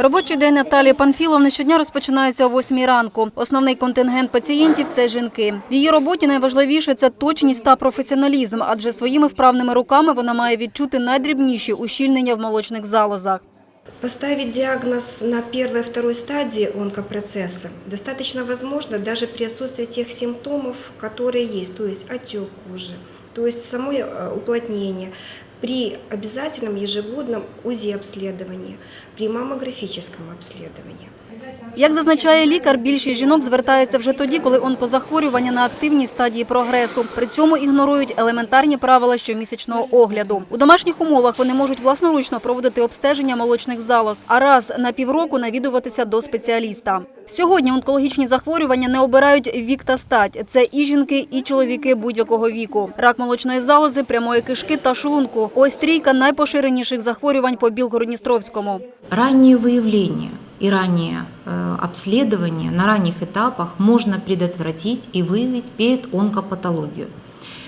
Робочий день Наталії Панфіловни щодня розпочинається о 8 ранку. Основний контингент пацієнтів – це жінки. В її роботі найважливіше – це точність та професіоналізм, адже своїми вправними руками вона має відчути найдрібніші ущільнення в молочних залозах. Поставить диагноз на первой и второй стадии онкопроцесса достаточно возможно даже при отсутствии тех симптомов, которые есть, то есть отек кожи, то есть самое э, уплотнение, при обязательном ежегодном УЗИ-обследовании, при маммографическом обследовании. Як зазначає лікар, більшість жінок звертається вже тоді, коли онкозахворювання на активній стадії прогресу. При цьому ігнорують елементарні правила щомісячного огляду. У домашніх умовах вони можуть власноручно проводити обстеження молочних залоз, а раз на півроку навідуватися до спеціаліста. Сьогодні онкологічні захворювання не обирають вік та стать. Це і жінки, і чоловіки будь-якого віку. Рак молочної залози, прямої кишки та шлунку. Ось трійка найпоширеніших захворювань по Білгородністровському. Раннее выявление и раннее э, обследование на ранних этапах можно предотвратить и выявить перед онкопатологией,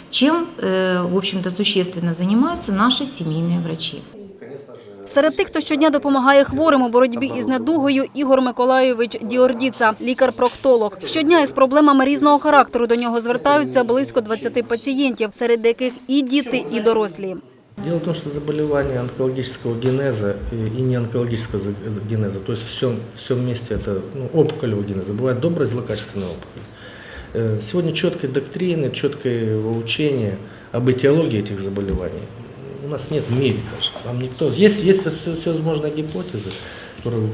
чем, э, в общем-то, существенно занимаются наши семейные врачи. Серед тих, хто щодня допомагає хворим у боротьбі із недугою, Ігор Миколайович Діордіца, лікар-проктолог. Щодня із проблемами різного характеру до нього звертаються близько 20 пацієнтів, серед яких і діти, і дорослі. Дело в том, что заболевание онкологического генеза и за- за- генеза, то есть все, все вместе это ну, опухолевого генеза, бывает добрая и злокачественная опухоль. Э, Сегодня четкой доктрины, четкое учения об этиологии этих заболеваний у нас нет в мире даже. Там никто. Есть, есть все- всевозможные гипотезы, которые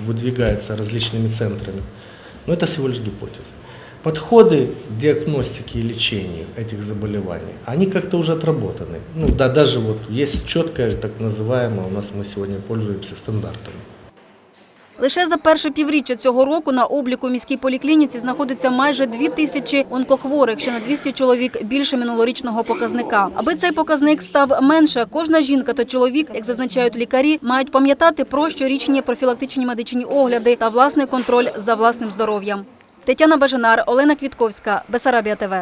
выдвигаются различными центрами, но это всего лишь гипотезы. Подходы к диагностике и лечению этих заболеваний, они как-то уже отработаны. Ну, да, даже вот есть четкое, так называемое, у нас мы сегодня пользуемся стандартами. Лише за перше півріччя цього року на обліку в міській поліклініці знаходиться майже дві тисячі онкохворих, що на 200 чоловік більше минулорічного показника. Аби цей показник став менше, кожна жінка та чоловік, як зазначають лікарі, мають пам'ятати про щорічні профілактичні медичні огляди та власний контроль за власним здоров'ям. Тетяна Бажанар, Олена Квітковська, Бесарабія ТВ.